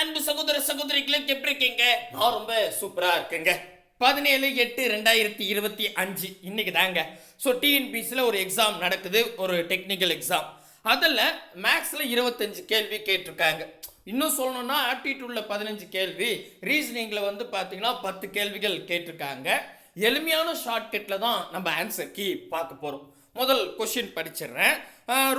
அன்பு சகோதர சகோதரிகளை எப்படி இருக்கீங்க? நான் ரொம்ப சூப்பரா இருக்கேங்க. பதினேழு எட்டு ரெண்டாயிரத்தி இருபத்தி அஞ்சு இன்னைக்கு தாங்க. ஸோ டிஎன்பிசியில் ஒரு எக்ஸாம் நடக்குது ஒரு டெக்னிக்கல் எக்ஸாம் அதில் மேக்ஸில் இருபத்தஞ்சு கேள்வி கேட்டிருக்காங்க. இன்னும் சொல்லணும்னா ஆப்டிடியூடில் பதினஞ்சு கேள்வி ரீசனிங்கில் வந்து பார்த்தீங்கன்னா பத்து கேள்விகள் கேட்டிருக்காங்க. எளிமையான ஷார்ட்கட்டில் தான் நம்ம ஆன்சர் கீ பார்க்க போகிறோம் முதல் கொஷின் படிச்சிடுறேன்.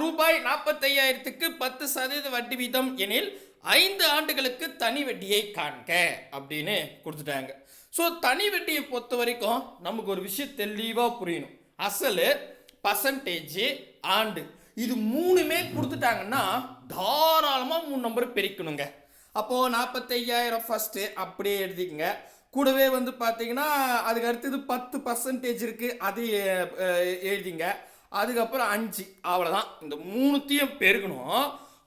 ரூபாய் நாற்பத்தையாயிரத்துக்கு பத்து சதவீத வட்டி வீதம் எனில் ஐந்து ஆண்டுகளுக்கு தனி வட்டியை காண்க அப்படின்னு கொடுத்துட்டாங்க. ஸோ தனி வட்டியை பொறுத்த வரைக்கும் நமக்கு ஒரு விஷயம் தெளிவாக புரியணும். அசலு பர்சன்டேஜ் ஆண்டு. இது மூணுமே கொடுத்துட்டாங்கன்னா தாராளமாக மூணு நம்பர் பிரிக்கணுங்க. அப்போது நாற்பத்தையாயிரம் ஃபஸ்ட்டு அப்படியே எழுதிக்கங்க. கூடவே வந்து பார்த்தீங்கன்னா அதுக்கு அடுத்தது பத்து பர்சன்டேஜ் இருக்குது அது எழுதிங்க. அதுக்கப்புறம் அஞ்சு. அவ்வளோதான் இந்த மூணுத்தையும் பெருகணும்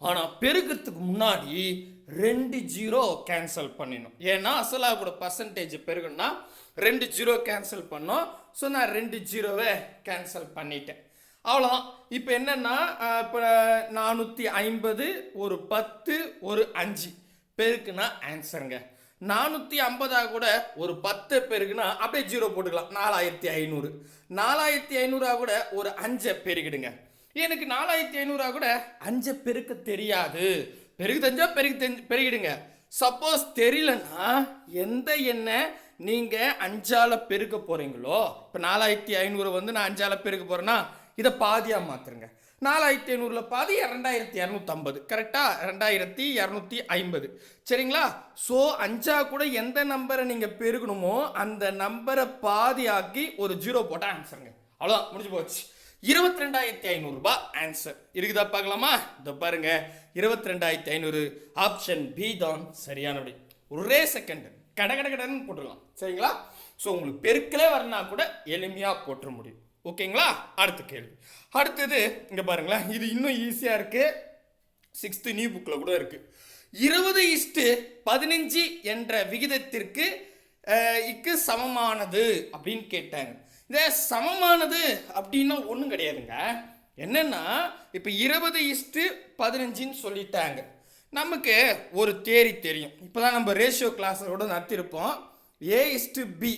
ஆனால் பெருக்கிறதுக்கு முன்னாடி ரெண்டு ஜீரோ கேன்சல் பண்ணிடணும் ஏன்னா அசலாக கூட பர்சன்டேஜ் பெருகுன்னா ரெண்டு ஜீரோ கேன்சல் பண்ணோம். ஸோ நான் ரெண்டு ஜீரோவை கேன்சல் பண்ணிட்டேன். அவ்வளோதான் இப்போ என்னென்னா இப்போ நானூற்றி ஐம்பது ஒரு பத்து ஒரு அஞ்சு பெருக்குனா ஆன்சருங்க நானூற்றி ஐம்பதாக கூட ஒரு பத்து பெருக்குனா அப்படியே ஜீரோ போட்டுக்கலாம். நாலாயிரத்தி ஐநூறு. நாலாயிரத்தி ஐநூறாக கூட ஒரு அஞ்சை பெருகிடுங்க. எனக்கு நாலாயிரத்தி ஐநூறுரூவா கூட அஞ்சை பெருக்க தெரியாது. பெருகு தெரிஞ்சால் பெருகு தெரிஞ்சு பெருகிடுங்க. சப்போஸ் தெரியலன்னா எந்த எண்ணெய் நீங்கள் அஞ்சால் பெருக்க போகிறீங்களோ இப்போ நாலாயிரத்தி ஐநூறு வந்து நான் அஞ்சால பெருக்க போகிறேன்னா இதை பாதியாக மாற்றுருங்க நாலாயிரத்தி ஐநூறில் பாதி ரெண்டாயிரத்தி இரநூத்தம்பது. கரெக்டாக ரெண்டாயிரத்தி இரநூத்தி ஐம்பது. சரிங்களா? ஸோ அஞ்சா கூட எந்த நம்பரை நீங்கள் பெருகணுமோ அந்த நம்பரை பாதியாக்கி ஒரு ஜீரோ போட்டால் ஆன்சருங்க அவ்வளோதான் முடிஞ்சு போச்சு. இருபத்தி ரெண்டாயிரத்தி ஐநூறுரூபா ஆன்சர் இருக்குதா பார்க்கலாமா? இதை பாருங்க. இருபத்தி ரெண்டாயிரத்தி ஐநூறு ஆப்ஷன் பி தான் சரியான விடை ஒரே செகண்ட் கட கட கடன்னு போட்டுடலாம். சரிங்களா? ஸோ உங்களுக்கு பெருக்கலே வரனா கூட எளிமையாக போட்டுற முடியும். ஓகேங்களா? அடுத்த கேள்வி. அடுத்தது இங்கே பாருங்களேன். இது இன்னும் ஈஸியாக இருக்குது சிக்ஸ்த்து நியூ புக்கில் கூட இருக்குது இருபது இஸ்ட்டு பதினஞ்சு என்ற விகிதத்திற்கு இக்கு சமமானது அப்படின்னு கேட்டாங்க. இந்த சமமானது அப்படின்னா ஒன்றும் கிடையாதுங்க. என்னென்னா இப்போ இருபது இஸ்ட்டு பதினஞ்சுன்னு சொல்லிட்டாங்க. நமக்கு ஒரு தேரி தெரியும். இப்போ தான் நம்ம ரேஷியோ கிளாஸோட நடத்திருப்போம். நடத்தியிருப்போம் ஏ இஸ்டு பி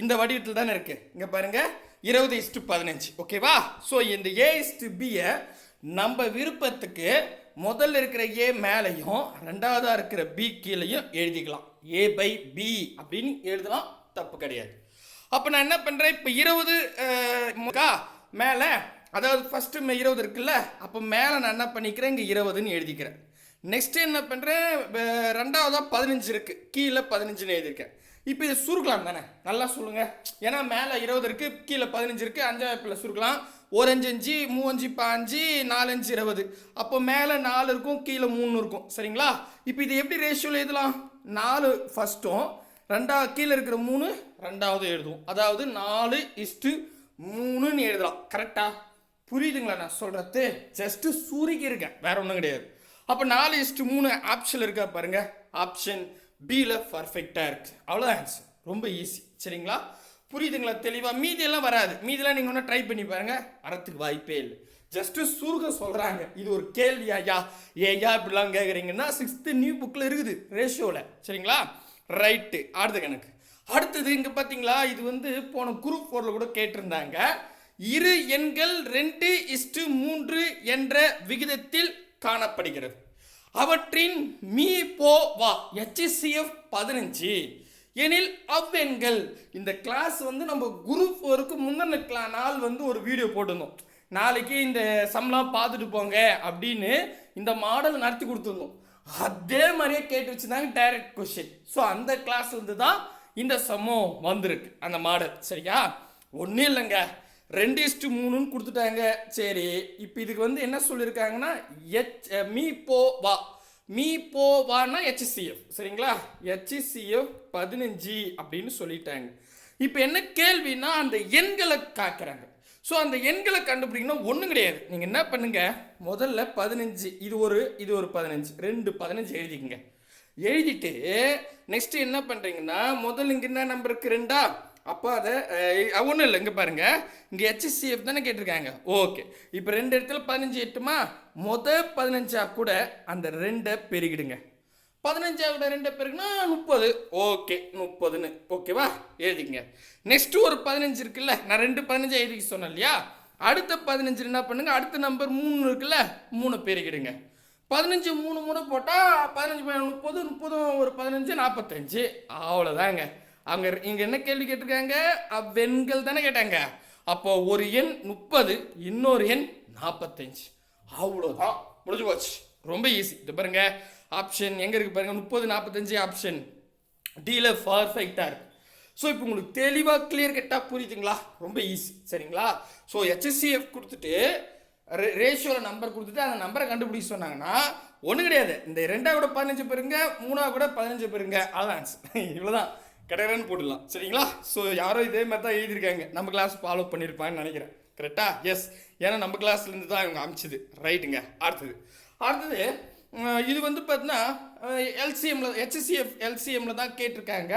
இந்த வடிவத்தில் தானே இருக்குது இங்கே பாருங்கள் இருபது இஸ்டு பதினஞ்சு. ஓகேவா ஸோ இந்த ஏ இஸ்டு பியை நம்ம விருப்பத்துக்கு முதல்ல இருக்கிற ஏ மேலேயும் ரெண்டாவதாக இருக்கிற பி கீழேயும் எழுதிக்கலாம். ஏ பை பி அப்படின்னு எழுதலாம். தப்பு கிடையாது. அப்போ நான் என்ன பண்ணுறேன் இப்போ இருபது மேலே அதாவது ஃபஸ்ட்டு இருபது இருக்குல்ல அப்போ மேலே நான் என்ன பண்ணிக்கிறேன்? இங்கே இருபதுன்னு எழுதிக்கிறேன். நெக்ஸ்ட் என்ன பண்ணுறேன் ரெண்டாவதாக பதினஞ்சு இருக்குது கீழே பதினஞ்சுன்னு எழுதியிருக்கேன். இப்போ இதை சுருக்கலாம் தானே? நல்லா சொல்லுங்கள் ஏன்னா மேலே இருபது இருக்குது கீழே பதினஞ்சு இருக்குது அஞ்சாவது சுருக்கலாம். ஒரு அஞ்சு அஞ்சு மூவஞ்சு பாஞ்சு நாலஞ்சு இருபது. அப்போ மேலே நாலு இருக்கும் கீழே மூணு இருக்கும். சரிங்களா? இப்போ இது எப்படி ரேஷியோவில் எழுதலாம்? நாலு ஃபஸ்ட்டும் ரெண்டாவது கீழே இருக்கிற மூணு ரெண்டாவது எழுதுவோம். அதாவது நாலு இஸ்ட்டு மூணுன்னு எழுதலாம். கரெக்டா புரியுதுங்களா நான் சொல்கிறது ஜஸ்ட்டு சூரிக்கு இருக்கேன். வேற ஒன்றும் கிடையாது. அப்போ நாலு இஸ்ட்டு மூணு ஆப்ஷன் இருக்கா பாருங்கள் ஆப்ஷன் பியில் பர்ஃபெக்டாக இருக்குது அவ்வளோ ஆன்சர் ரொம்ப ஈஸி சரிங்களா? புரியுதுங்களா? தெளிவாக மீதியெல்லாம் வராது. மீதியெல்லாம் நீங்கள் ஒன்றும் ட்ரை பண்ணி பாருங்கள் வரத்துக்கு வாய்ப்பே இல்லை. ஜஸ்ட்டு சுருக சொல்கிறாங்க இது ஒரு கேள்வியா? யா? ஏயா இப்படிலாம் கேட்குறீங்கன்னா சிக்ஸ்த்து நியூ புக்கில் இருக்குது. ரேஷியோவில் சரிங்களா? ரைட்டு அடுத்த கணக்கு அடுத்தது இங்கே பார்த்தீங்களா இது வந்து போன குரூப் ஃபோரில் கூட கேட்டிருந்தாங்க. இரு எண்கள் ரெண்டு இஸ்டு மூன்று என்ற விகிதத்தில் காணப்படுகிறது. அவற்றின் மீ போ வா ஹெச்சிசிஎஃப் பதினஞ்சு. எனில் அவ்வெண்கள் இந்த கிளாஸ் வந்து நம்ம குரூப் ஃபோருக்கு முந்தின கிளா நாள் வந்து ஒரு வீடியோ போட்டிருந்தோம். நாளைக்கு இந்த சம்லாம் பார்த்துட்டு போங்க அப்படின்னு இந்த மாடல் நடத்தி கொடுத்துருந்தோம். அதே மாதிரியே கேட்டு வச்சுருந்தாங்க டைரக்ட் கொஷின் ஸோ அந்த கிளாஸ் வந்து தான் இந்த சமம் வந்திருக்கு. அந்த மாடல் சரியா? ஒன்றும் இல்லைங்க. ரெண்டு இஸ்டு மூணுன்னு கொடுத்துட்டாங்க. சரி இப்போ இதுக்கு வந்து என்ன சொல்லியிருக்காங்கன்னா எச் மீ போ வா. மீ போ வானா ஹெச்சிசிஎஃப் சரிங்களா? ஹெச்சிசிஎஃப் பதினஞ்சு அப்படின்னு சொல்லிட்டாங்க. இப்போ என்ன கேள்வின்னா அந்த எண்களை காக்கிறாங்க. ஸோ அந்த எண்களை கண்டுபிடிக்கணும் ஒன்றும் கிடையாது. நீங்கள் என்ன பண்ணுங்க? முதல்ல பதினஞ்சு. இது ஒரு இது ஒரு பதினஞ்சு. ரெண்டு பதினஞ்சு எழுதிக்கங்க. எழுதிட்டு நெக்ஸ்ட் என்ன பண்ணுறீங்கன்னா முதல்ல இங்கே என்ன நம்பருக்கு ரெண்டா? அப்போ அதை ஒன்றும் இல்லை இங்கே பாருங்க. இங்கே ஹெச்சிசிஎஃப் தானே கேட்டிருக்காங்க. ஓகே இப்போ ரெண்டு இடத்துல பதினஞ்சு எட்டுமா? முத பதினஞ்சா கூட அந்த ரெண்டை பெருகிடுங்க. பதினஞ்சா கூட ரெண்டை பெருகுன்னா முப்பது. ஓகே முப்பதுன்னு. ஓகேவா எழுதிங்க நெக்ஸ்ட் ஒரு பதினஞ்சு இருக்குல்ல? நான் ரெண்டு பதினஞ்சு எழுதிக்க சொன்னேன் இல்லையா? அடுத்த பதினஞ்சு என்ன பண்ணுங்க? அடுத்த நம்பர் மூணு இருக்குல்ல? மூணு பெருகிடுங்க. பதினஞ்சு மூணு மூணு போட்டால் பதினஞ்சு முப்பது முப்பதும் ஒரு பதினஞ்சு நாற்பத்தஞ்சு அவ்வளோதாங்க அவங்க இங்கே என்ன கேள்வி கேட்டிருக்காங்க? வெண்கள் தானே கேட்டாங்க. அப்போ ஒரு எண் முப்பது இன்னொரு எண் நாற்பத்தஞ்சு அவ்வளோதான் முடிஞ்சு போச்சு. ரொம்ப ஈஸி இது பாருங்க. ஆப்ஷன் எங்கே இருக்கு பாருங்க. முப்பது நாற்பத்தஞ்சு ஆப்ஷன் டீல பர்ஃபெக்டாக இருக்கு. ஸோ இப்போ உங்களுக்கு தெளிவாக கிளியர் கட்டாக புரியுதுங்களா? ரொம்ப ஈஸி சரிங்களா? ஸோ ஹெச்எஸ்சிஎஃப் கொடுத்துட்டு ரேஷியோவில் நம்பர் கொடுத்துட்டு அந்த நம்பரை கண்டுபிடிக்க சொன்னாங்கன்னா ஒன்றும் கிடையாது. இந்த ரெண்டாவது கூட பதினஞ்சு பேருங்க மூணாவது கூட பதினஞ்சு பேருங்க அதான் ஆன்சர் இவ்வளோதான் கடகடன்னு போட்டுடலாம். சரிங்களா? ஸோ யாரோ இதே மாதிரி தான் எழுதியிருக்காங்க. நம்ம கிளாஸ் ஃபாலோ பண்ணியிருப்பாங்கன்னு நினைக்கிறேன். கரெக்டா எஸ் ஏன்னா நம்ம கிளாஸ்லேருந்து தான் இவங்க அமைச்சது. ரைட்டுங்க அடுத்தது. அடுத்தது இது வந்து பார்த்தீங்கன்னா எல்சிஎம்ல ஹெச்சிஎஃப் எல்சிஎம்ல தான் கேட்டிருக்காங்க.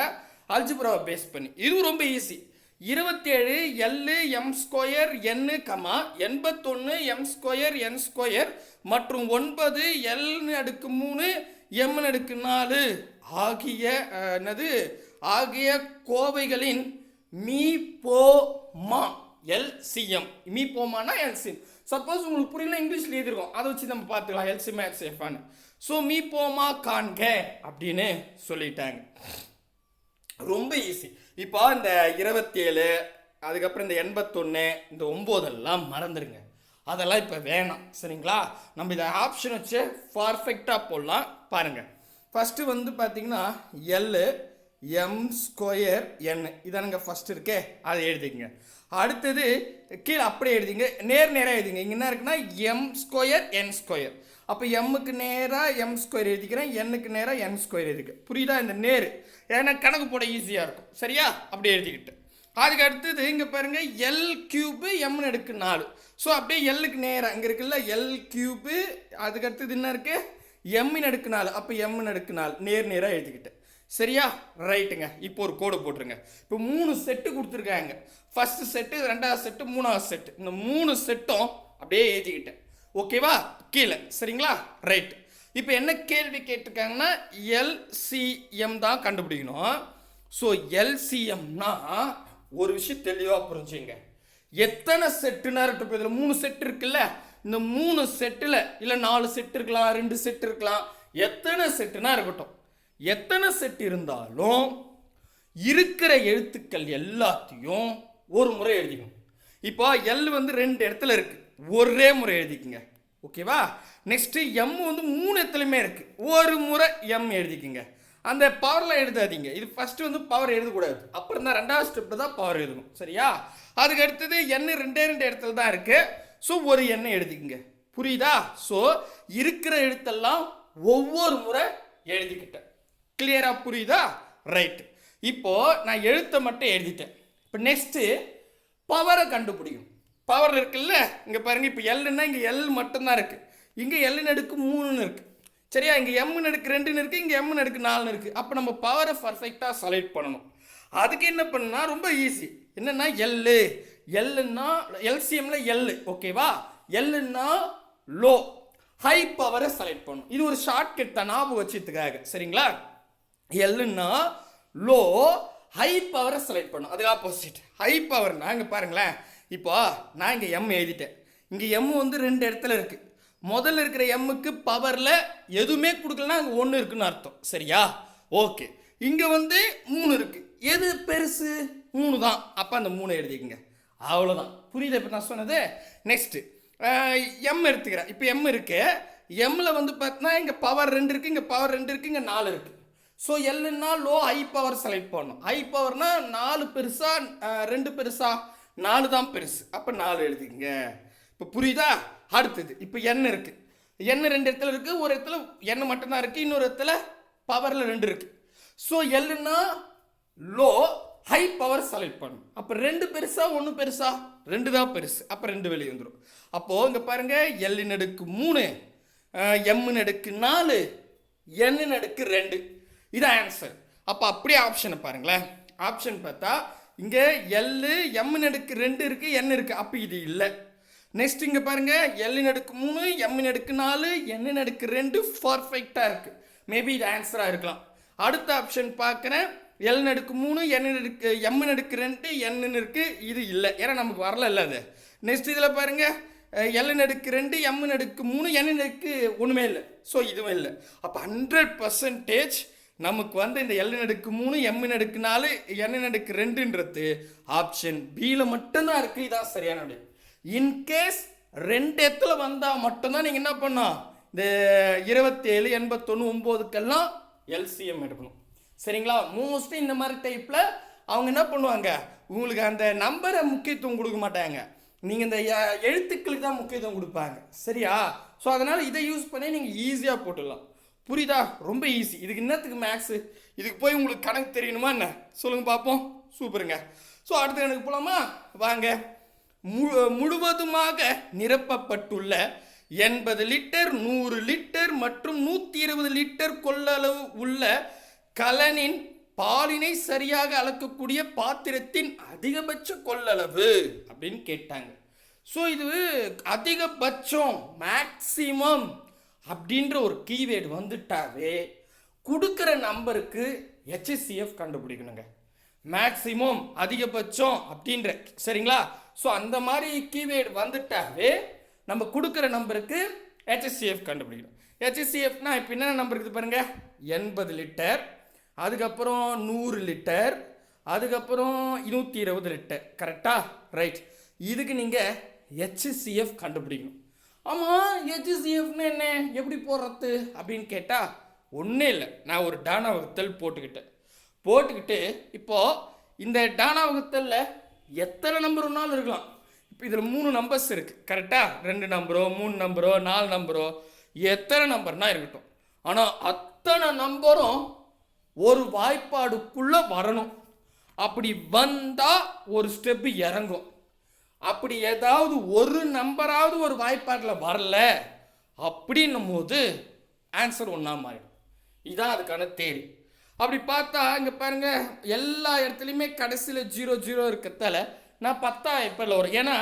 அல்ஜிப்ராவை பேஸ் பண்ணி. இதுவும் ரொம்ப ஈஸி இருபத்தேழு L M square N comma எண்பத்தொன்று எம் ஸ்கொயர் என் ஸ்கொயர் மற்றும் ஒன்பது எல் அடுக்கு மூணு எம் அடுக்கு நாலு ஆகிய என்னது ஆகிய கோவைகளின் மீ போ மா எல்சிஎம். மீ போமானா எல்சிஎம். சப்போஸ் உங்களுக்கு புரியல இங்கிலீஷில் எழுதிருக்கோம். அதை வச்சு நம்ம பார்த்துக்கலாம். எல்சிஎம் எல்சிஎஃபான்னு ஸோ மீ போமா காண்க அப்படின்னு சொல்லிட்டாங்க. ரொம்ப ஈஸி இப்போ இந்த இருபத்தேழு அதுக்கப்புறம் இந்த எண்பத்தொன்று இந்த ஒம்போதெல்லாம் மறந்துடுங்க அதெல்லாம் இப்போ வேணாம் சரிங்களா? நம்ம இதை ஆப்ஷன் வச்சு பர்ஃபெக்டாக போடலாம் பாருங்கள் ஃபஸ்ட்டு வந்து பார்த்திங்கன்னா எல்லு எம் ஸ்கொயர் என் இதானுங்க ஃபஸ்ட் இருக்கே. அதை எழுதிக்கங்க. அடுத்தது கீழே அப்படியே எழுதிங்க. நேர் நேராக எழுதிங்க. இங்கே என்ன இருக்குன்னா எம் ஸ்கொயர் என் ஸ்கொயர் அப்போ எம்முக்கு நேராக எம் ஸ்கொயர் எழுதிக்கிறேன். எண்ணுக்கு நேராக என் ஸ்கொயர் எழுதிக்க புரியுதா இந்த நேர்? ஏன்னா கணக்கு போட ஈஸியாக இருக்கும். சரியா? அப்படியே எழுதிக்கிட்டு. அதுக்கு அடுத்தது இங்கே பாருங்க எல் கியூபு எம்னு எடுக்கு நாலு. ஸோ அப்படியே எல்லுக்கு நேராக இங்கே இருக்குல்ல எல் கியூபு அதுக்கு அடுத்தது என்ன இருக்குது எம்மின் அடுக்கு நாலு. அப்போ எம்மின் அடுக்கு நாலு. நேர் நேராக எழுதிக்கிட்டேன் சரியா? ரைட்டுங்க இப்போ ஒரு கோடு போட்டுருங்க. இப்போ மூணு செட்டு கொடுத்துருக்காங்க. ஃபஸ்ட்டு செட்டு ரெண்டாவது செட்டு மூணாவது செட்டு இந்த மூணு செட்டும் அப்படியே ஏற்றிக்கிட்டேன் ஓகேவா கீழே. சரிங்களா? ரைட் இப்போ என்ன கேள்வி கேட்டிருக்காங்கன்னா எல்சிஎம் தான் கண்டுபிடிக்கணும். ஸோ எல்சிஎம்னா ஒரு விஷயம் தெளிவாக புரிஞ்சுங்க. எத்தனை செட்டுனா இருக்கு இதில்? மூணு செட் இருக்குல்ல? இந்த மூணு செட்டில் இல்லை நாலு செட் இருக்கலாம் ரெண்டு செட் இருக்கலாம். எத்தனை செட்டுனா இருக்கட்டும். எத்தனை செட் இருந்தாலும் இருக்கிற எழுத்துக்கள் எல்லாத்தையும் ஒரு முறை எழுதிக்கணும். இப்போ எல் வந்து ரெண்டு இடத்துல இருக்கு. ஒரே முறை எழுதிக்கங்க. ஓகேவா? நெக்ஸ்ட்டு எம் வந்து மூணு இடத்துலையுமே இருக்குது ஒரு முறை எம் எழுதிக்கங்க. அந்த பவரில் எழுதாதீங்க. இது ஃபஸ்ட்டு வந்து பவர் எழுதக்கூடாது. அப்புறம் தான் ரெண்டாவது ஸ்டெப்பில் தான் பவர் எழுதணும். சரியா? அதுக்கு அடுத்தது எண்ணு ரெண்டே ரெண்டு இடத்துல தான் இருக்குது ஸோ ஒரு எண்ணை எழுதிக்கங்க. புரியுதா? ஸோ இருக்கிற எழுத்தெல்லாம் ஒவ்வொரு முறை எழுதிக்கிட்டேன். கிளியராக புரியுதா? ரைட் இப்போது நான் எழுத்தை மட்டும் எழுதிட்டேன். இப்போ நெக்ஸ்ட்டு பவரை கண்டுபிடிக்கும் பவர் இருக்குல்ல? இங்கே பாருங்க இப்போ எல்லுன்னா இங்கே எல் மட்டும்தான் இருக்குது இங்கே எல் நடுக்கு மூணுன்னு இருக்குது சரியா? இங்கே எம் நடுக்கு ரெண்டுன்னு இருக்குது இங்கே எம் நடுக்கு நாலுன்னு இருக்குது அப்போ நம்ம பவரை பர்ஃபெக்டாக செலக்ட் பண்ணணும். அதுக்கு என்ன பண்ணா ரொம்ப ஈஸி என்னென்னா எல்லு எல்லுன்னா எல்சிஎம்ல எல்லு ஓகேவா எல்லுன்னா லோ ஹை பவரை செலக்ட் பண்ணணும். இது ஒரு ஷார்ட்கட் தான் ஞாபகம் வச்சுக்கிறதுக்காக. சரிங்களா? எல்லுன்னா லோ ஹை பவரை செலக்ட் பண்ணும். அதுக்கு ஆப்போசிட் ஹை பவர்னா இங்கே பாருங்களேன். இப்போ நான் இங்கே எம் எழுதிட்டேன். இங்கே எம் வந்து ரெண்டு இடத்துல இருக்குது முதல்ல இருக்கிற எம்முக்கு பவரில் எதுவுமே கொடுக்கலனா அங்கே ஒன்று இருக்குன்னு அர்த்தம். சரியா? ஓகே இங்கே வந்து மூணு இருக்குது எது பெருசு? மூணு தான். அப்போ அந்த மூணு எழுதிக்கங்க. அவ்வளோதான் புரியுது இப்போ நான் சொன்னது? நெக்ஸ்ட்டு எம் எடுத்துக்கிறேன். இப்போ எம் இருக்குது எம்மில் வந்து பார்த்தீங்கன்னா இங்கே பவர் ரெண்டு இருக்குது இங்கே பவர் ரெண்டு இருக்குது இங்கே நாலு இருக்குது ஸோ எல்லுன்னா லோ ஹை பவர் செலக்ட் பண்ணணும். ஹை பவர்னா நாலு பெருசா ரெண்டு பெருசா நாலு தான் பெருசு. அப்போ நாலு எழுதிங்க இப்போ புரியுதா? அடுத்தது இப்போ எண்ணெய் இருக்குது எண்ணெய் ரெண்டு இடத்துல இருக்குது ஒரு இடத்துல எண்ணெய் மட்டும்தான் இருக்குது இன்னொரு இடத்துல பவரில் ரெண்டு இருக்குது ஸோ எல்லுன்னா லோ ஹை பவர் செலக்ட் பண்ணும் அப்போ ரெண்டு பெருசா ஒன்று பெருசா ரெண்டு தான் பெருசு. அப்போ ரெண்டு வெளியே வந்துடும் அப்போது இங்கே பாருங்கள் எல்லின் அடுக்கு மூணு எம்மு அடுக்கு நாலு என் அடுக்கு ரெண்டு. இதான் ஆன்சர் அப்போ அப்படியே ஆப்ஷனை பாருங்களேன். ஆப்ஷன் பார்த்தா இங்கே எல்லு எம் நடுக்கு ரெண்டு இருக்குது என் இருக்குது அப்போ இது இல்லை. நெக்ஸ்ட் இங்கே பாருங்கள் எல்லின் நடுக்கு மூணு எம் நடுக்கு நாலு என் நடுக்கு ரெண்டு பர்ஃபெக்டாக இருக்குது மேபி இது ஆன்சராக இருக்கலாம். அடுத்த ஆப்ஷன் பார்க்குறேன். எல் நடுக்கு மூணு என் நடுக்கு எம் நடுக்கு ரெண்டு என்னு இருக்குது இது இல்லை. ஏன்னா நமக்கு வரல இல்லை அது. நெக்ஸ்ட் இதில் பாருங்கள் எல் நடுக்கு ரெண்டு எம் நடுக்கு மூணு என் நடுக்கு ஒன்றுமே இல்லை. ஸோ இதுவும் இல்லை. அப்போ ஹண்ட்ரட் பர்சன்டேஜ் நமக்கு வந்து இந்த எல் நடுக்கு மூணு எம் நடுக்கு நாலு என் நடுக்கு ரெண்டுன்றது ஆப்ஷன் பியில் மட்டும்தான் இருக்குது இதான் சரியான விடை இன்கேஸ் ரெண்டு இடத்துல வந்தால் மட்டும்தான் நீங்கள் என்ன பண்ணணும்? இந்த இருபத்தேழு எண்பத்தொன்று ஒம்போதுக்கெல்லாம் எல்சிஎம் எடுக்கணும். சரிங்களா? மோஸ்ட்லி இந்த மாதிரி டைப்பில் அவங்க என்ன பண்ணுவாங்க? உங்களுக்கு அந்த நம்பரை முக்கியத்துவம் கொடுக்க மாட்டாங்க. நீங்கள் இந்த எழுத்துக்களுக்கு தான் முக்கியத்துவம் கொடுப்பாங்க. சரியா? ஸோ அதனால் இதை யூஸ் பண்ணி நீங்கள் ஈஸியாக போட்டுடலாம். புரியுதா? ரொம்ப ஈஸி இதுக்கு என்னத்துக்கு மேக்ஸு இதுக்கு போய் உங்களுக்கு கணக்கு தெரியணுமா என்ன? சொல்லுங்கள் பார்ப்போம் சூப்பருங்க. ஸோ அடுத்த கணக்கு போகலாமா வாங்க. மு- முழுவதுமாக நிரப்பப்பட்டுள்ள எண்பது லிட்டர் நூறு லிட்டர் மற்றும் நூற்றி இருபது லிட்டர் கொள்ளளவு உள்ள கலனின் பாலினை சரியாக அளக்கக்கூடிய பாத்திரத்தின் அதிகபட்ச கொள்ளளவு அப்படின்னு கேட்டாங்க. ஸோ இது அதிகபட்சம் மேக்சிமம் அப்படின்ற ஒரு கீவேர்டு வந்துட்டாவே கொடுக்குற நம்பருக்கு ஹெச்எஸ்சிஎஃப் கண்டுபிடிக்கணுங்க. மேக்ஸிமம் அதிகபட்சம் அப்படின்ற சரிங்களா? ஸோ அந்த மாதிரி கீவேர்டு வந்துட்டாவே நம்ம கொடுக்குற நம்பருக்கு ஹெச்எஸ்சிஎஃப் கண்டுபிடிக்கணும். ஹெச்எஸ்சிஎஃப்னா இப்போ என்னென்ன நம்பர் இருக்குது பாருங்க? எண்பது லிட்டர் அதுக்கப்புறம் நூறு லிட்டர் அதுக்கப்புறம் நூற்றி இருபது லிட்டர் கரெக்டாக ரைட் இதுக்கு நீங்கள் ஹெச்எஸ்சிஎஃப் கண்டுபிடிக்கணும். ஆமாம் ஹெச்எஸ்சிஎஃப்னு என்ன? எப்படி போடுறது? அப்படின்னு கேட்டால் ஒன்றும் இல்லை. நான் ஒரு டானா வகுத்தல் போட்டுக்கிட்டேன். போட்டுக்கிட்டு இப்போ இந்த டானா வகுத்தலில் எத்தனை நம்பர் ஒன்றாலும் இருக்கலாம். இப்போ இதில் மூணு நம்பர்ஸ் இருக்குது கரெக்டாக ரெண்டு நம்பரோ மூணு நம்பரோ நாலு நம்பரோ எத்தனை நம்பர்னா இருக்கட்டும். ஆனால் அத்தனை நம்பரும் ஒரு வாய்ப்பாடுக்குள்ளே வரணும். அப்படி வந்தால் ஒரு ஸ்டெப்பு இறங்கும். அப்படி ஏதாவது ஒரு நம்பராவது ஒரு வாய்ப்பாட்டில் வரல அப்படின்னும் போது ஆன்சர் ஒன்றா மாறிடும். இதுதான் அதுக்கான தேரி அப்படி பார்த்தா இங்கே பாருங்கள் எல்லா இடத்துலையுமே கடைசியில் ஜீரோ ஜீரோ இருக்கிறதால நான் பத்தா இப்போ வரும் ஏன்னா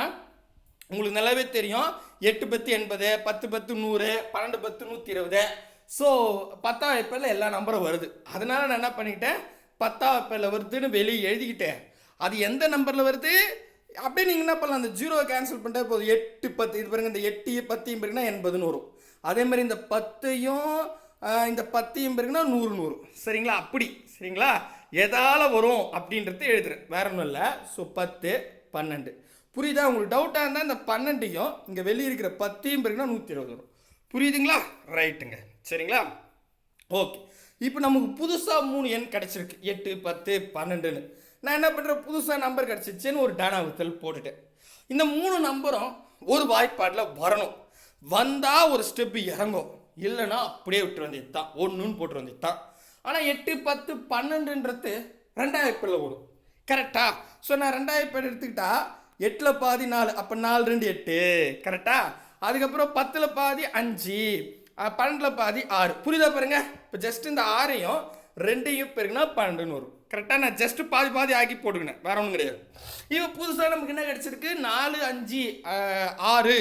உங்களுக்கு நல்லாவே தெரியும் எட்டு பத்து எண்பது பத்து பத்து நூறு பன்னெண்டு பத்து நூற்றி இருபது. ஸோ பத்தாம் ஏப்பில் எல்லா நம்பரும் வருது. அதனால் நான் என்ன பண்ணிக்கிட்டேன் பத்தாம் ஏப்பில் வருதுன்னு வெளியே எழுதிக்கிட்டேன். அது எந்த நம்பரில் வருது? அப்படியே நீங்கள் என்ன பண்ணலாம் அந்த ஜீரோவை கேன்சல் பண்ணிட்டா போதும். எட்டு பத்து இது பாருங்கள் இந்த எட்டு பத்தையும் பாருங்கன்னா எண்பதுன்னு வரும் அதே மாதிரி இந்த பத்தையும் இந்த பத்தையும் பாருங்கன்னா நூறு நூறு. சரிங்களா? அப்படி. சரிங்களா? எதால் வரும் அப்படின்றது எழுதுறேன். வேற ஒன்றும் இல்லை. ஸோ பத்து பன்னெண்டு. புரியுதா? உங்களுக்கு டவுட்டாக இருந்தால் இந்த பன்னெண்டையும் இங்கே வெளியே இருக்கிற பத்தையும் பாருங்கன்னா நூற்றி இருபது வரும். புரியுதுங்களா? ரைட்டுங்க சரிங்களா? ஓகே இப்போ நமக்கு புதுசாக மூணு எண் கிடச்சிருக்கு. எட்டு பத்து பன்னெண்டுன்னு. நான் என்ன பண்ணுறேன் புதுசாக நம்பர் கிடச்சிச்சின்னு ஒரு டானாவத்தல் போட்டுட்டேன். இந்த மூணு நம்பரும் ஒரு வாய்ப்பாட்டில் வரணும். வந்தால் ஒரு ஸ்டெப்பு இறங்கும். இல்லைன்னா அப்படியே விட்டு வந்து தான் ஒன்றுன்னு போட்டு வந்து தான் ஆனால் எட்டு பத்து பன்னெண்டுன்றது ரெண்டாயிரப்பில் ஓடும். கரெக்டா ஸோ நான் ரெண்டாயிரம் பேர் எடுத்துக்கிட்டா எட்டில் பாதி நாலு அப்போ நாலு ரெண்டு எட்டு. கரெக்டா அதுக்கப்புறம் பத்தில் பாதி அஞ்சு. பன்னெண்டில் பாதி ஆறு. புரியுதா பாருங்க? இப்போ ஜஸ்ட் இந்த ஆறையும் ரெண்டையும் பெருங்கன்னா பன்னெண்டுன்னு வரும். கரெக்டாக நான் ஜஸ்ட் பாதி பாதி ஆக்கி போட்டுக்கினேன். வேற ஒன்றும் கிடையாது. இப்போ புதுசாக நமக்கு என்ன கிடச்சிருக்கு? நாலு அஞ்சு ஆறு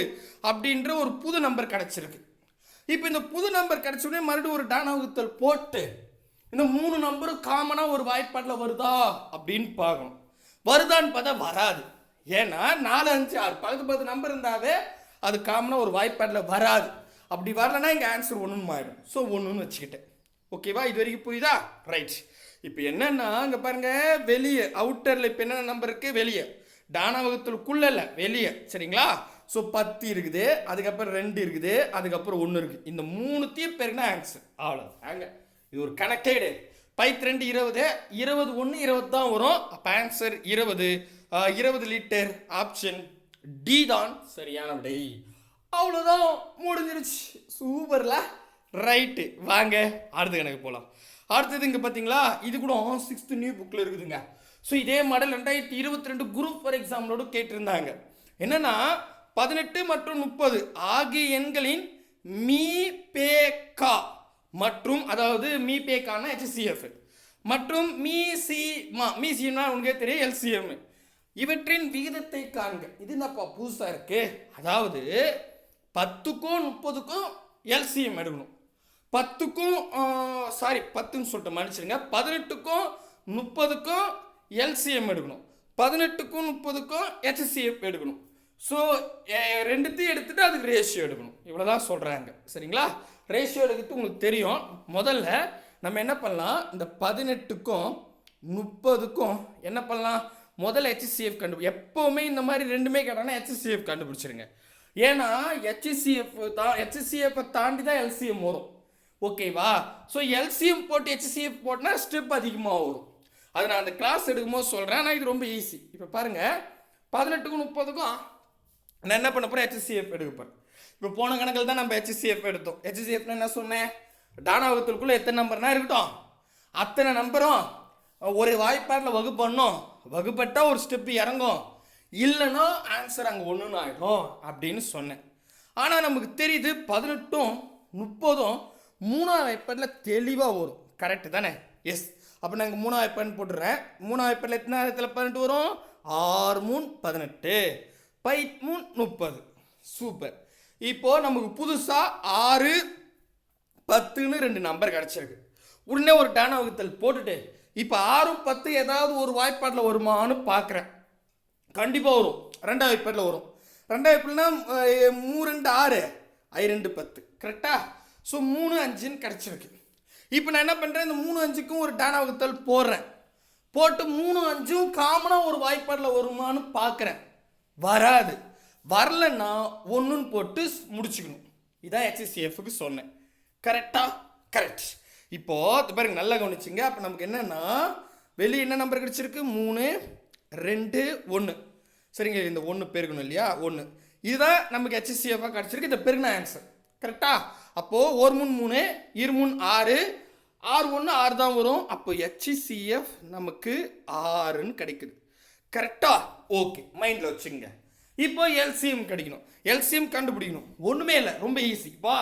அப்படின்ற ஒரு புது நம்பர் கிடச்சிருக்கு. இப்போ இந்த புது நம்பர் கிடச்சோடனே மறுபடியும் ஒரு டானகுத்தல் போட்டு இந்த மூணு நம்பரும் காமனாக ஒரு வாய்ப்பாட்டில் வருதா அப்படின்னு பார்க்கணும். வருதான்னு பார்த்தா வராது. ஏன்னா நாலு அஞ்சு ஆறு பத்து பத்து நம்பர் இருந்தாவே அது காமனாக ஒரு வாய்ப்பாட்டில் வராது. அப்படி வரலன்னா இங்கே ஆன்சர் ஒன்றுன்னு மாறிடும் ஸோ ஒன்றுன்னு வச்சுக்கிட்டேன் ஓகேவா இது வரைக்கும் புரியுதா? ரைட் இப்போ என்னன்னா அங்கே பாருங்க வெளியே அவுட்டரில் இப்போ என்னென்ன நம்பர் இருக்குது வெளியே. டானாவகத்திற்குள்ள இல்லை வெளியே. சரிங்களா? ஸோ பத்து இருக்குது அதுக்கப்புறம் ரெண்டு இருக்குது அதுக்கப்புறம் ஒன்று இருக்குது இந்த மூணுத்தையும் பேருக்குன்னா ஆன்சர் அவ்வளோ ஆங்க இது ஒரு கணக்கே கிடையாது பைத்து ரெண்டு இருபது இருபது ஒன்று இருபது தான் வரும். அப்போ ஆன்சர் இருபது. இருபது லிட்டர் ஆப்ஷன் டி தான் சரியான விடை. அவ்வளோதான் முடிஞ்சிருச்சு. சூப்பரில் ரைட்டு வாங்க. அடுத்த கணக்கு போகலாம் அடுத்தது இங்கே பார்த்தீங்களா இது கூட சிக்ஸ்த்து நியூ புக்கில் இருக்குதுங்க. ஸோ இதே மாடல் ரெண்டாயிரத்தி இருபத்தி ரெண்டு குரூப் ஃபார் எக்ஸாம்லோடு கேட்டிருந்தாங்க. என்னென்னா பதினெட்டு மற்றும் முப்பது ஆகிய எண்களின் மீ பே கா மற்றும் அதாவது மீ பே கான ஹெச்சிஎஃப் மற்றும் மீ சி மா மீ சின்னா உங்களுக்கே தெரியும் எல்சிஎம் இவற்றின் விகிதத்தை காண்க. இது என்னப்பா புதுசாக இருக்குது அதாவது பத்துக்கும் முப்பதுக்கும் எல்சிஎம் எடுக்கணும். பத்துக்கும் சாரி பத்துன்னு சொல்லிட்டு மன்னிச்சிருங்க பதினெட்டுக்கும் முப்பதுக்கும் எல்சிஎம் எடுக்கணும். பதினெட்டுக்கும் முப்பதுக்கும் ஹெச்சிஎஃப் எடுக்கணும். ஸோ ரெண்டுத்தையும் எடுத்துகிட்டு அதுக்கு ரேஷியோ எடுக்கணும். இவ்வளோ தான் சொல்கிறாங்க சரிங்களா? ரேஷியோ எடுக்கிறது உங்களுக்கு தெரியும். முதல்ல நம்ம என்ன பண்ணலாம்? இந்த பதினெட்டுக்கும் முப்பதுக்கும் என்ன பண்ணலாம்? முதல்ல ஹெச்சிஎஃப் கண்டு எப்போவுமே இந்த மாதிரி ரெண்டுமே கேட்டாங்கன்னா ஹெச்சிஎஃப் கண்டுபிடிச்சிருங்க. ஏன்னா ஹெச்சிஎஃப் தான் ஹெச்சிசிஎஃப்பை தாண்டி தான் எல்சிஎம் வரும். ஓகேவா ஸோ எல்சிஎம் போட்டு ஹெச்சிஎஃப் போட்டால் ஸ்டெப் அதிகமாக வரும். அது நான் அந்த கிளாஸ் எடுக்கும்போது சொல்கிறேன் ஆனால் இது ரொம்ப ஈஸி இப்போ பாருங்கள் பதினெட்டுக்கும் முப்பதுக்கும் நான் என்ன பண்ண போகிறேன் ஹெச்சிஎஃப் எடுக்க போகிறேன் இப்போ போன கணக்கில் தான் நம்ம ஹெச்சிஎஃப் எடுத்தோம். ஹெச்சிஎஃப்னு என்ன சொன்னேன்? தானாவகத்திற்குள்ளே எத்தனை நம்பர்னா இருக்கட்டும். அத்தனை நம்பரும் ஒரு வாய்ப்பாட்டில் வகுப்பண்ணும். வகுப்பட்டால் ஒரு ஸ்டெப்பு இறங்கும். இல்லைன்னா ஆன்சர் அங்கே ஒன்றுன்னு ஆகிடும் அப்படின்னு சொன்னேன். ஆனால் நமக்கு தெரியுது பதினெட்டும் முப்பதும் மூணாவது வாய்ப்பாட்டில் தெளிவாக வரும். கரெக்டு தானே? எஸ் அப்போ நாங்கள் மூணாவது வாய்ப்பான்னு போட்டுடுறேன். மூணாவது வாய்ப்பாட்டில் எத்தனை இடத்துல பதினெட்டு வரும்? ஆறு மூணு பதினெட்டு. பை மூணு முப்பது. சூப்பர் இப்போது நமக்கு புதுசாக ஆறு பத்துன்னு ரெண்டு நம்பர் கிடச்சிருக்கு. உடனே ஒரு டேன வகுத்தல் போட்டுட்டு இப்போ ஆறும் பத்து ஏதாவது ஒரு வாய்ப்பாட்டில் வருமான்னு பார்க்குறேன் கண்டிப்பாக வரும். ரெண்டாவது வாய்ப்பாட்டில் வரும். ரெண்டாவது வாய்ப்புனா மூ ரெண்டு ஆறு ஐ ரெண்டு பத்து. கரெக்டாக ஸோ மூணு அஞ்சுன்னு கிடச்சிருக்கு. இப்போ நான் என்ன பண்ணுறேன் இந்த மூணு அஞ்சுக்கும் ஒரு டானா வகுத்தல் போடுறேன். போட்டு மூணு அஞ்சும் காமனாக ஒரு வாய்ப்பாட்டில் வருமான்னு பார்க்குறேன் வராது. வரலன்னா ஒன்றுன்னு போட்டு முடிச்சுக்கணும். இதான் எக்ஸிசிஎஃப்க்கு சொன்னேன். கரெக்டாக கரெக்ட் இப்போது பாருங்க நல்லா கவனிச்சிங்க. அப்போ நமக்கு என்னென்னா வெளியே என்ன நம்பர் கிடச்சிருக்கு? மூணு ரெண்டு ஒன்று சரிங்க இந்த ஒன்று பெருக்கணும் இல்லையா? ஒன்று இதுதான் நமக்கு ஹெச்சிசிஎஃபாக கிடச்சிருக்கு. இந்த பெருகின ஆன்சர் கரெக்டாக அப்போது ஒரு மூணு மூணு இரு மூணு ஆறு. ஆறு ஒன்று ஆறு தான் வரும். அப்போ ஹெச்சிசிஎஃப் நமக்கு ஆறுன்னு கிடைக்குது. கரெக்டா ஓகே மைண்டில் வச்சுங்க இப்போ எல்சிஎம் கிடைக்கணும். எல்சிஎம் கண்டுபிடிக்கணும். ஒன்றுமே இல்லை. ரொம்ப ஈஸி வா.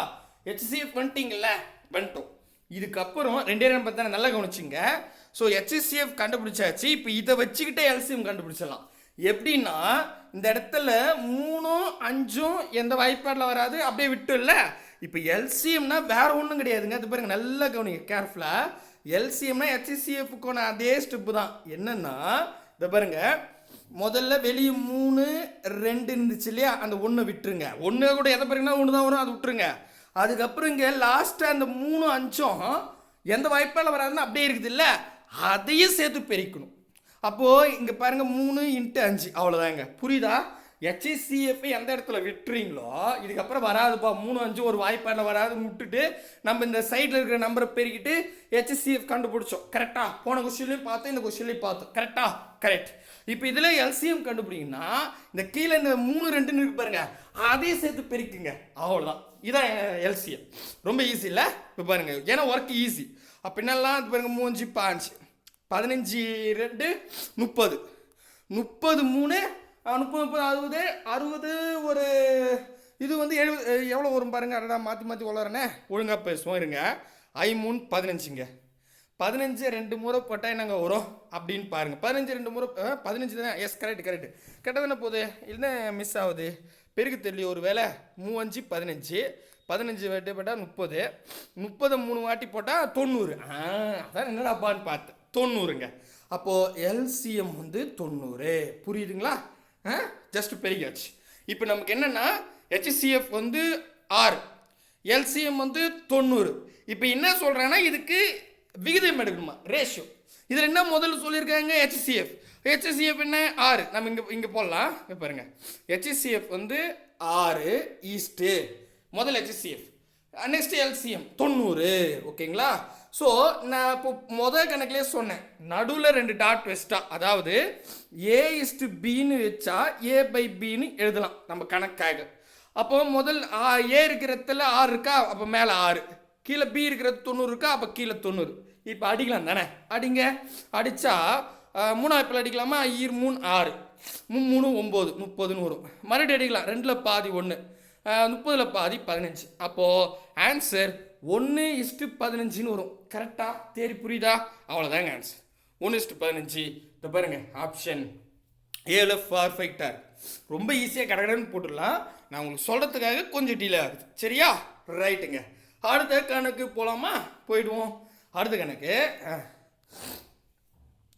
ஹெச்சிசிஎஃப் வந்துட்டீங்கல்ல? வந்துட்டோம். இதுக்கப்புறம் ரெண்டே ரெண்டு தானே நல்லா கவனிச்சிங்க. ஸோ ஹெச்சிசிஎஃப் கண்டுபிடிச்சாச்சு. இப்போ இதை வச்சுக்கிட்டே எல்சிஎம் கண்டுபிடிச்சிடலாம். எப்படின்னா இந்த இடத்துல மூணும் அஞ்சும் எந்த வாய்ப்பாடில் வராது. அப்படியே விட்டு இல்லை இப்போ எல்சிஎம்னா வேற ஒன்றும் கிடையாதுங்க. அது பாருங்க நல்லா கவனிங்க கேர்ஃபுல்லாக எல்சிஎம்னா ஹெச்சிசிஎஃப்க்கான அதே ஸ்டெப்பு தான். என்னன்னா இதை பாருங்க முதல்ல வெளியே மூணு ரெண்டு இருந்துச்சு இல்லையா? அந்த ஒன்றை விட்டுருங்க. ஒன்று கூட எதை பாருங்கன்னா ஒன்று தான் வரும் அது விட்டுருங்க. அதுக்கப்புறம் இங்கே லாஸ்ட்டாக அந்த மூணு அஞ்சும் எந்த வாய்ப்பால் வராதுன்னு அப்படியே இருக்குது இல்லை அதையும் சேர்த்து பெருக்கணும். அப்போது இங்கே பாருங்கள் மூணு இன்ட்டு அஞ்சு. அவ்வளோதாங்க புரியுதா? ஹெச்இசிஎஃப் எந்த இடத்துல விட்டுறீங்களோ இதுக்கப்புறம் வராதுப்பா. மூணு அஞ்சு ஒரு வாய்ப்பாடில் வராது விட்டுட்டு நம்ம இந்த சைடில் இருக்கிற நம்பரை பெருக்கிட்டு ஹெச்எஸ்சிஎஃப் கண்டுபிடிச்சோம். கரெக்டாக போன கொஸ்டின்லையும் பார்த்தோம் இந்த கொஸ்டின்லையும் பார்த்தோம். கரெக்டாக கரெக்ட் இப்போ இதில் எல்சிஎம் கண்டுபிடிங்கன்னா இந்த கீழே இந்த மூணு ரெண்டுன்னு இருக்கு பாருங்க. அதையும் சேர்த்து பெருக்குங்க. அவ்வளோதான் இதான் எல்சிஎம் ரொம்ப ஈஸி இல்லை? இப்போ பாருங்க. ஏன்னா ஒர்க் ஈஸி அப்போ என்னெல்லாம் இது பாருங்க? மூஞ்சு பாஞ்சு பதினஞ்சு ரெண்டு முப்பது. முப்பது மூணு முப்பது முப்பது அறுபது அறுபது ஒரு இது வந்து எழுபது எவ்வளோ வரும் பாருங்க அடடா மாற்றி மாற்றி வளரனே ஒழுங்காக பேசுவோம் இருங்க. ஐமூன் பதினஞ்சுங்க. பதினஞ்சு ரெண்டு முறை போட்டால் என்னங்க வரும்? அப்படின்னு பாருங்கள் பதினஞ்சு ரெண்டு முறை பதினஞ்சு தானே? எஸ் கரெக்ட் கரெக்ட் கரெக்டாக தானே போகுது? என்ன மிஸ் ஆகுது? பெருக்கு தெரியல ஒரு வேளை. மூவஞ்சு பதினஞ்சு. பதினஞ்சு வாட்டி போட்டால் முப்பது. முப்பதை மூணு வாட்டி போட்டால் தொண்ணூறு. ஆ அதான் என்னடாப்பான்னு பார்த்தேன். தொண்ணூறுங்க. அப்போது எல்சிஎம் வந்து தொண்ணூறு. புரியுதுங்களா? ஜஸ்ட் பெருகியாச்சு. இப்போ நமக்கு என்னென்னா ஹெச்சிசிஎஃப் வந்து ஆறு எல்சிஎம் வந்து தொண்ணூறு. இப்போ என்ன சொல்கிறேன்னா இதுக்கு விகிதம் எடுக்கணுமா? ரேஷியோ இதில் என்ன முதல்ல சொல்லியிருக்காங்க? ஹெச்சிசிஎஃப் ஹெச்சிசிஎஃப் என்ன? ஆறு. நம்ம இங்கே இங்கே போடலாம். இங்கே பாருங்கள் ஹெச்சிசிஎஃப் வந்து ஆறு ஈஸ்ட்டு முதல் ஹெச்சிசிஎஃப் நெக்ஸ்ட் எல்சிஎம் தொண்ணூறு. ஓகேங்களா? ஸோ நான் இப்போ மொதல் கணக்குலேயே சொன்னேன். நடுவில் ரெண்டு டாட் வெஸ்ட்டாக அதாவது ஏ இஸ்டு பின்னு வச்சா ஏ பை பின்னு எழுதலாம் நம்ம கணக்காக. அப்போ முதல் ஆ- ஏ இருக்கிற இடத்துல ஆறு இருக்கா? அப்போ மேலே ஆறு கீழே பி இருக்கிறது தொண்ணூறு இருக்கா? அப்போ கீழே தொண்ணூறு. இப்போ அடிக்கலாம் தானே? அடிங்க. அடித்தா மூணாவது அடிக்கலாமா? ஈர் மூணு ஆறு. மூணு மூணு ஒம்பது. முப்பதுன்னு வரும். மறுபடியும் அடிக்கலாம். ரெண்டில் பாதி ஒன்று முப்பதில் பாதி பதினஞ்சு. அப்போது ஆன்சர் ஒன்று இஸ்ட்டு பதினஞ்சுன்னு வரும். கரெக்டாக தேடி புரியுதா? அவ்வளோதாங்க ஆன்சர் ஒன்று இஸ்ட்டு பதினஞ்சு. இந்த பாருங்க ஆப்ஷன் ஏழு பர்ஃபெக்டாக ரொம்ப ஈஸியாக கடகடன்னு போட்டுடலாம். நான் உங்களுக்கு சொல்கிறதுக்காக கொஞ்சம் டீலே ஆகுது. சரியா? ரைட்டுங்க அடுத்த கணக்கு போகலாமா போயிடுவோம். அடுத்த கணக்கு. ஆ.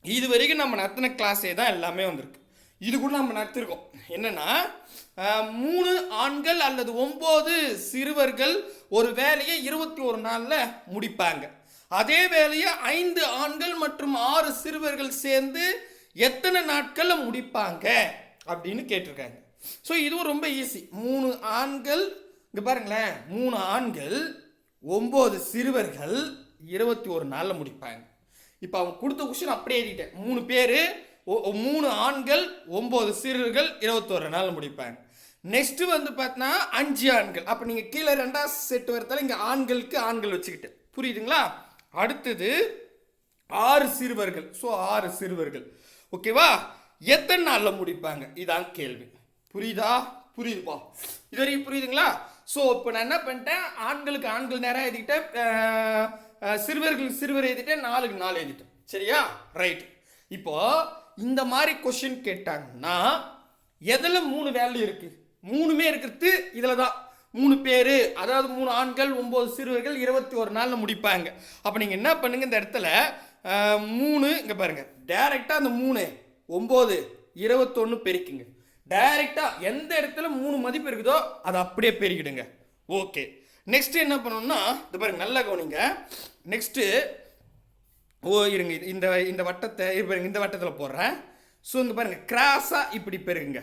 இது வரைக்கும் நம்ம நடத்தின கிளாஸே தான் எல்லாமே வந்திருக்கு. இது கூட நம்ம நடத்திருக்கோம். என்னன்னா மூணு ஆண்கள் அல்லது ஒம்பது சிறுவர்கள் ஒரு வேலையை இருபத்தி ஒரு நாளில் முடிப்பாங்க. அதே வேலையை ஐந்து ஆண்கள் மற்றும் ஆறு சிறுவர்கள் சேர்ந்து எத்தனை நாட்களில் முடிப்பாங்க? அப்படின்னு கேட்டிருக்காங்க. ஸோ இதுவும் ரொம்ப ஈஸி மூணு ஆண்கள் இங்கே பாருங்களேன். மூணு ஆண்கள் ஒம்பது சிறுவர்கள் இருபத்தி ஒரு நாளில் முடிப்பாங்க. இப்போ அவங்க கொடுத்த கொஷின் அப்படியே எழுதிட்டேன். மூணு பேர் மூணு ஆண்கள் ஒம்பது சிறுவர்கள் இருபத்தோரு நாள் முடிப்பாங்க நெக்ஸ்ட்டு வந்து பார்த்தீங்கன்னா அஞ்சு ஆண்கள். அப்போ நீங்கள் கீழே ரெண்டாவது செட் வரத்தால இங்கே ஆண்களுக்கு ஆண்கள் வச்சுக்கிட்டு. புரியுதுங்களா? அடுத்தது ஆறு சிறுவர்கள். ஸோ ஆறு சிறுவர்கள். ஓகேவா எத்தனை நாளில் முடிப்பாங்க? இதான் கேள்வி. புரியுதா? புரியுதுப்பா இது வரைக்கும் புரியுதுங்களா? ஸோ இப்போ நான் என்ன பண்ணிட்டேன்? ஆண்களுக்கு ஆண்கள் நேரம் எழுதிக்கிட்டேன். சிறுவர்கள் சிறுவர் எழுதிட்டேன். நாலுக்கு நாலு எழுதிட்டேன். சரியா? ரைட் இப்போது இந்த மாதிரி கொஷின் கேட்டாங்கன்னா எதில் மூணு வேல்யூ இருக்குது மூணுமே இருக்கிறது இதில் தான் மூணு பேர் அதாவது மூணு ஆண்கள் ஒம்பது சிறுவர்கள் இருபத்தி ஒரு நாளில் முடிப்பாங்க. அப்போ நீங்கள் என்ன பண்ணுங்க இந்த இடத்துல மூணு இங்கே பாருங்கள் டைரெக்டாக அந்த மூணு ஒம்பது இருபத்தொன்று பெருக்குங்க. டைரெக்டாக எந்த இடத்துல மூணு மதிப்பு இருக்குதோ அதை அப்படியே பெருக்கிடுங்க. ஓகே நெக்ஸ்ட் என்ன பண்ணணும்னா இது பாருங்க நல்லா கவனிங்க. நெக்ஸ்ட்டு ஓ இருங்க இது- இந்த இந்த வட்டத்தை இப்போ இந்த வட்டத்தில் போடுறேன். ஸோ இங்கே பாருங்க கிராஸாக இப்படி பெருகுங்க.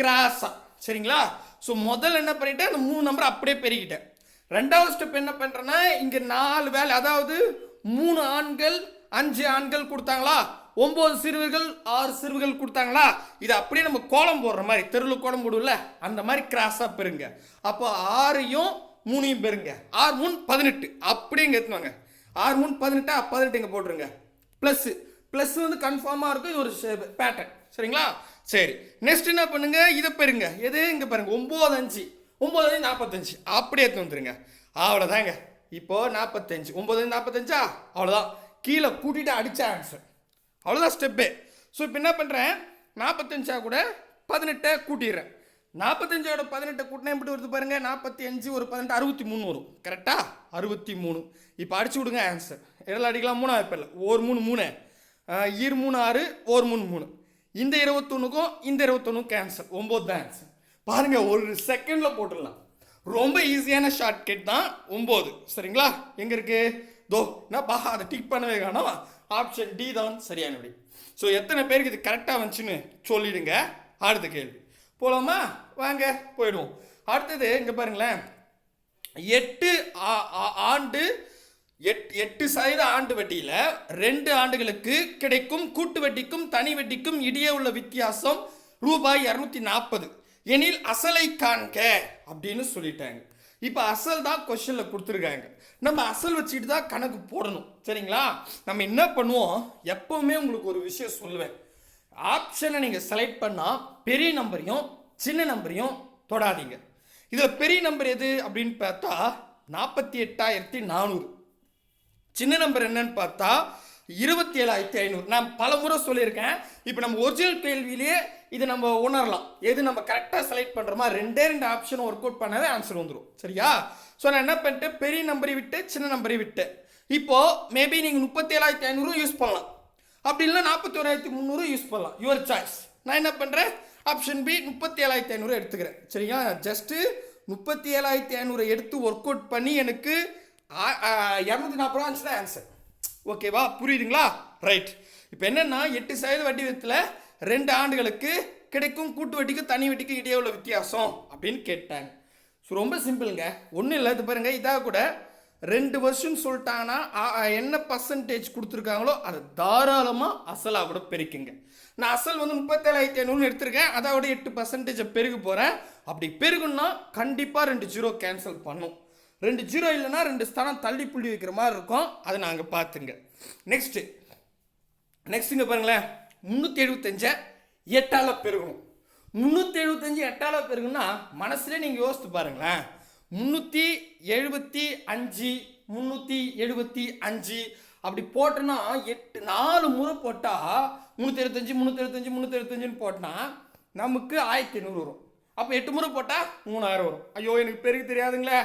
கிராஸாக சரிங்களா? ஸோ முதல்ல என்ன பண்ணிட்டேன் அந்த மூணு நம்பர் அப்படியே பெருகிட்டேன். ரெண்டாவது ஸ்டெப் என்ன பண்ணுறேன்னா இங்கே நாலு வேலை அதாவது மூணு ஆண்கள் அஞ்சு ஆண்கள் கொடுத்தாங்களா? ஒம்பது சிறுவர்கள் ஆறு சிறுவர்கள் கொடுத்தாங்களா? இது அப்படியே நம்ம கோலம் போடுற மாதிரி தெருவில் கோலம் போடுவோம்ல அந்த மாதிரி கிராஸாக பெருங்க. அப்போ ஆறையும் மூணையும் பெருங்க. ஆறு மூணு பதினெட்டு. அப்படியே இங்கே எடுத்துவாங்க ஆறு மூணு பதினெட்டா பதினெட்டு இங்கே போட்டுருங்க. ப்ளஸ் ப்ளஸ் வந்து கன்ஃபார்மாக இருக்கும். இது ஒரு பேட்டர்ன் சரிங்களா? சரி. நெக்ஸ்ட் என்ன பண்ணுங்க? இதை பெறுங்க. எது? இங்கே பாருங்க. ஒம்பது அஞ்சு. ஒம்பது அஞ்சு நாற்பத்தஞ்சு அப்படியே எடுத்து வந்துருங்க. அவ்வளோதாங்க இப்போ நாற்பத்தஞ்சு ஒம்பது அஞ்சு நாற்பத்தஞ்சா அவ்வளோதான் கீழே கூட்டிட்டு அடிச்ச ஆன்சர் அவ்வளோதான் ஸ்டெப்பு ஸோ இப்போ என்ன பண்ணுறேன் நாற்பத்தஞ்சா கூட பதினெட்டை கூட்டிடுறேன். நாற்பத்தஞ்சோட பதினெட்டு கூட்டினா எப்படி வருது பாருங்க? நாற்பத்தி அஞ்சு ஒரு பதினெட்டு அறுபத்தி மூணு வரும். கரெக்டாக அறுபத்தி மூணு. இப்போ அடிச்சு விடுங்க ஆன்சர் எதில் அடிக்கலாம் மூணாவது இல்லை ஒரு மூணு மூணு. இரு ஈர் மூணு ஆறு ஒரு மூணு மூணு. இந்த இருபத்தொன்னுக்கும் இந்த இருபத்தொன்னுக்கும் கேன்சல் ஒம்பது தான் ஆன்சர் பாருங்க ஒரு செகண்டில் போட்டுடலாம். ரொம்ப ஈஸியான ஷார்ட்கட் தான் ஒம்பது. சரிங்களா? எங்கே இருக்கு? தோ என்னப்பா அதை டிக் பண்ணவே காணும் ஆப்ஷன் டி தான் சரியான ஸோ எத்தனை பேருக்கு இது கரெக்டாக வந்துச்சுன்னு சொல்லிடுங்க. அடுத்த கேள்வி. போகலாமா வாங்க போயிடுவோம். அடுத்தது இங்கே பாருங்களேன். எட்டு ஆண்டு எட் எட்டு சதவீத ஆண்டு வட்டியில் ரெண்டு ஆண்டுகளுக்கு கிடைக்கும் கூட்டு வட்டிக்கும் தனி வட்டிக்கும் இடையே உள்ள வித்தியாசம் ரூபாய் இரநூத்தி நாற்பது எனில் அசலை காண்க அப்படின்னு சொல்லிட்டாங்க. இப்போ அசல் தான் கொஷனில் கொடுத்துருக்காங்க. நம்ம அசல் வச்சுக்கிட்டு தான் கணக்கு போடணும். சரிங்களா? நம்ம என்ன பண்ணுவோம்? எப்போவுமே உங்களுக்கு ஒரு விஷயம் சொல்லுவேன். ஆப்ஷனை நீங்கள் செலக்ட் பண்ணால் பெரிய நம்பரையும் சின்ன நம்பரையும் தொடாதீங்க. இதில் பெரிய நம்பர் எது அப்படின்னு பார்த்தா நாற்பத்தி எட்டாயிரத்தி நானூறு. சின்ன நம்பர் என்னன்னு பார்த்தா இருபத்தி ஏழாயிரத்தி ஐநூறு. நான் பல முறை சொல்லியிருக்கேன். இப்போ நம்ம ஒரிஜினல் கேள்வியிலேயே இது நம்ம உணரலாம். எது நம்ம கரெக்டாக செலக்ட் பண்ணுறோமா ரெண்டே ரெண்டு ஆப்ஷன் ஒர்க் அவுட் பண்ணாவே ஆன்சர் வந்துடும் சரியா? ஸோ நான் என்ன பண்ணிட்டேன்? பெரிய நம்பரை விட்டு சின்ன நம்பரை விட்டு இப்போது மேபி நீங்கள் முப்பத்தி ஏழாயிரத்தி ஐநூறு யூஸ் பண்ணலாம். அப்படி இல்லைன்னா நாற்பத்தி ஓராயிரத்தி முந்நூறு யூஸ் பண்ணலாம். யுவர் சாய்ஸ் நான் என்ன பண்ணுறேன் ஆப்ஷன் பி முப்பத்தி ஏழாயிரத்தி ஐநூறு எடுத்துக்கிறேன். சரிங்களா? ஜஸ்ட்டு முப்பத்தி ஏழாயிரத்தி ஐநூறு எடுத்து ஒர்க் அவுட் பண்ணி எனக்கு இரநூத்தி நாற்பது ரூபா தான் ஆன்சர் ஓகேவா புரியுதுங்களா? ரைட் இப்போ என்னென்னா எட்டு சதவீத வட்டி விதத்தில் ரெண்டு ஆண்டுகளுக்கு கிடைக்கும் கூட்டு வட்டிக்கும் தனி வட்டிக்கும் இடையே உள்ள வித்தியாசம் அப்படின்னு கேட்டாங்க ஸோ ரொம்ப சிம்பிளுங்க ஒன்றும் இல்லை இது பாருங்கள் இதாக கூட ரெண்டு வருஷம் சொல்லிட்டாங்கன்னா என்ன பர்சன்டேஜ் கொடுத்துருக்காங்களோ அதை தாராளமாக அசலாக கூட பெருக்குங்க. நான் அசல் வந்து முப்பத்தேழாயிரத்தி ஐநூறுன்னு எடுத்திருக்கேன் அதோட எட்டு பர்சன்டேஜை பெருக போகிறேன் அப்படி பெருகுன்னா கண்டிப்பாக ரெண்டு ஜீரோ கேன்சல் பண்ணும். ரெண்டு ஜீரோ இல்லைன்னா ரெண்டு ஸ்தானம் தள்ளி புள்ளி வைக்கிற மாதிரி இருக்கும். அதை நாங்கள் பார்த்துங்க. நெக்ஸ்ட்டு நெக்ஸ்ட்டுங்க பாருங்களேன். முந்நூற்றி எழுபத்தஞ்சை எட்டால் பெருகணும் முந்நூற்றி எழுபத்தஞ்சு எட்டால் பெருகுன்னா மனசுலேயே நீங்கள் யோசித்து பாருங்களேன். முந்நூற்றி எழுபத்தி அஞ்சு முந்நூற்றி எழுபத்தி அஞ்சு. அப்படி போட்டோன்னா எட்டு நாலு முறை போட்டால் முந்நூற்றி எழுபத்தஞ்சு முந்நூற்றி எழுபத்தஞ்சு முந்நூற்றி எழுபத்தஞ்சுன்னு போட்டோன்னா நமக்கு ஆயிரத்தி ஐநூறு வரும். அப்போ எட்டு முறை போட்டால் மூணாயிரம் வரும். ஐயோ எனக்கு பெருகு தெரியாதுங்களே.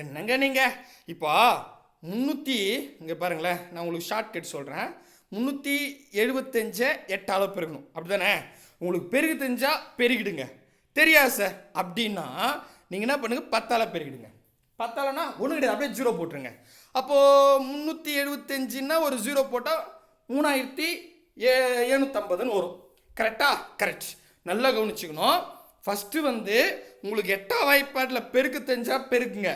என்னங்க நீங்கள் இப்போ முந்நூற்றி இங்கே பாருங்களேன் நான் உங்களுக்கு ஷார்ட் கட் சொல்கிறேன் முந்நூற்றி எழுபத்தஞ்சை எட்டால் பெருகணும். அப்படி தானே உங்களுக்கு பெருகு தெரிஞ்சால் பெருகிடுங்க. தெரியாது சார். அப்படின்னா நீங்கள் என்ன பண்ணுங்க பத்தால் பெருகிடுங்க பத்தாலனா ஒன்று கிடையாது அப்படியே ஜீரோ போட்டுருங்க. அப்போது முந்நூற்றி எழுபத்தஞ்சுன்னா ஒரு ஜீரோ போட்டால் மூணாயிரத்தி ஏ எழுநூற்றம்பதுன்னு வரும். கரெக்டா கரெக்ட் நல்லா கவனிச்சுக்கணும். ஃபஸ்ட்டு வந்து உங்களுக்கு எட்டாம் வாய்ப்பாட்டில் பெருக்கு தெரிஞ்சால் பெருக்குங்க.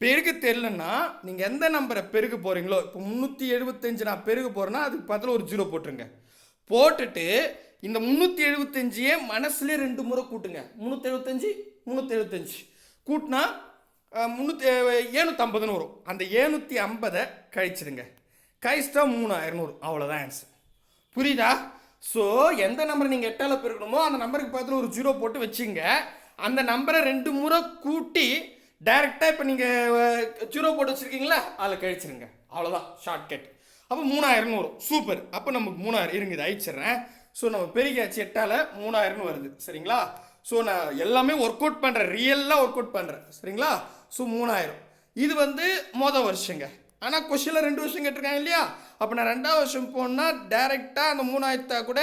பெருக்க தெரிலன்னா நீங்கள் எந்த நம்பரை பெருக்க போகிறீங்களோ இப்போ முந்நூற்றி எழுபத்தஞ்சு நான் பெருக்க போகிறேன்னா அதுக்கு பக்கத்தில் ஒரு ஜீரோ போட்டுருங்க. போட்டுட்டு இந்த முந்நூற்றி எழுபத்தஞ்சியே மனசுலேயே ரெண்டு முறை கூட்டுங்க. முந்நூற்றி எழுபத்தஞ்சி முந்நூற்றி எழுபத்தஞ்சி கூட்டினா முந்நூற்றி ஏழ்நூற்றம்பதுன்னு வரும். அந்த ஏழ்நூற்றி ஐம்பதை கழிச்சிடுங்க. கழிச்சிட்டா மூணு இரநூறு. அவ்வளோதான் ஆன்சர் புரியுதா? ஸோ எந்த நம்பர் நீங்கள் எட்டால் பெருக்கணுமோ அந்த நம்பருக்கு பக்கத்தில் ஒரு ஜீரோ போட்டு வச்சுங்க. அந்த நம்பரை ரெண்டு முறை கூட்டி டைரெக்டாக இப்போ நீங்கள் ஜீரோ போட்டு வச்சுருக்கீங்களா? அதில் கழிச்சிருங்க அவ்வளோதான் ஷார்ட்கட் அப்போ மூணாயிரம்னு வரும் சூப்பர் அப்போ நமக்கு மூணாயிரம் இருங்க இதை அழிச்சிடுறேன். ஸோ நம்ம பெருகியாச்சு எட்டால் மூணாயிரம்னு வருது. சரிங்களா? ஸோ நான் எல்லாமே ஒர்க் அவுட் பண்ணுறேன் ரியலாக ஒர்க் அவுட் பண்ணுறேன் சரிங்களா? ஸோ மூணாயிரம். இது வந்து மொதல் வருஷங்க. ஆனால் கொஷினில் ரெண்டு வருஷம் கேட்டிருக்காங்க இல்லையா? அப்போ நான் ரெண்டாவது வருஷம் போனால் டைரெக்டாக அந்த மூணாயிரத்தா கூட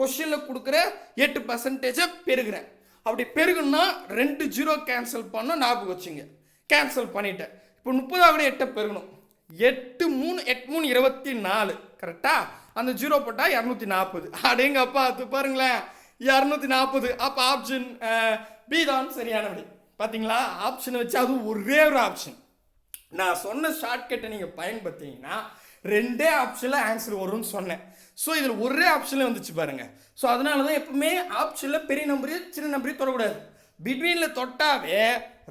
கொஷினில் கொடுக்குற எட்டு பர்சன்டேஜை பெருகிறேன். அப்படி பெருகுன்னா ரெண்டு ஜீரோ கேன்சல் பண்ணோம் ஞாபகம் வச்சுங்க. கேன்சல் பண்ணிட்டேன். இப்போ முப்பதாவது எட்டை பெருகணும். எட்டு மூணு எட்டு மூணு இருபத்தி நாலு. கரெக்டாக அந்த ஜீரோ போட்டால் இரநூத்தி நாற்பது அடேங்க அப்பா அது பாருங்களேன். இரநூத்தி நாற்பது. அப்போ ஆப்ஷன் பி தான் சரியான விடை பார்த்தீங்களா ஆப்ஷனை வச்சு அதுவும் ஒரே ஒரு ஆப்ஷன் நான் சொன்ன ஷார்ட்கட்டை நீங்கள் பயன்படுத்திங்கன்னா ரெண்டே ஆப்ஷனில் ஆன்சர் வரும்னு சொன்னேன். ஸோ இதில் ஒரே ஆப்ஷனில் வந்துச்சு பாருங்கள் ஸோ அதனால தான் எப்பவுமே ஆப்ஷனில் பெரிய நம்பரையும் சின்ன நம்பரையும் தொடக்கூடாது. பிட்வீனில் தொட்டாவே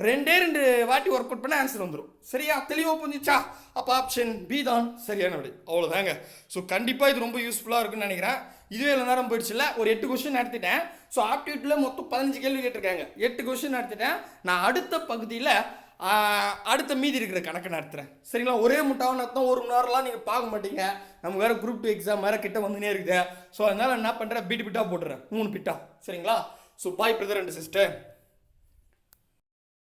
ரெண்டே ரெண்டு வாட்டி ஒர்க் அவுட் பண்ண ஆன்சர் வந்துடும் சரியா? தெளிவாக புரிஞ்சிச்சா? அப்போ ஆப்ஷன் பி தான் சரியான விடை அவ்வளோதாங்க ஸோ கண்டிப்பாக இது ரொம்ப யூஸ்ஃபுல்லாக இருக்குன்னு நினைக்கிறேன். இதுவே இல்லை நேரம் போயிடுச்சுல ஒரு எட்டு கொஸ்டின் நடத்திட்டேன். ஸோ ஆப்டியூட்டில் மொத்தம் பதினஞ்சு கேள்வி கேட்டிருக்காங்க. எட்டு கொஸ்டின் நடத்திட்டேன். நான் அடுத்த பகுதியில் அடுத்த மீதி இருக்கிற கணக்கு நடத்துகிறேன் சரிங்களா? ஒரே முட்டாவை நடத்தும் ஒரு மணி நேரம்லாம் நீங்கள் பார்க்க மாட்டீங்க. நம்ம வேறு குரூப் டூ எக்ஸாம் வேறு கிட்ட வந்துனே இருக்குது. ஸோ அதனால் என்ன பண்ணுறேன் பிட்டு பிட்டாக போட்டுறேன். மூணு பிட்டா. சரிங்களா? So boy brother and sister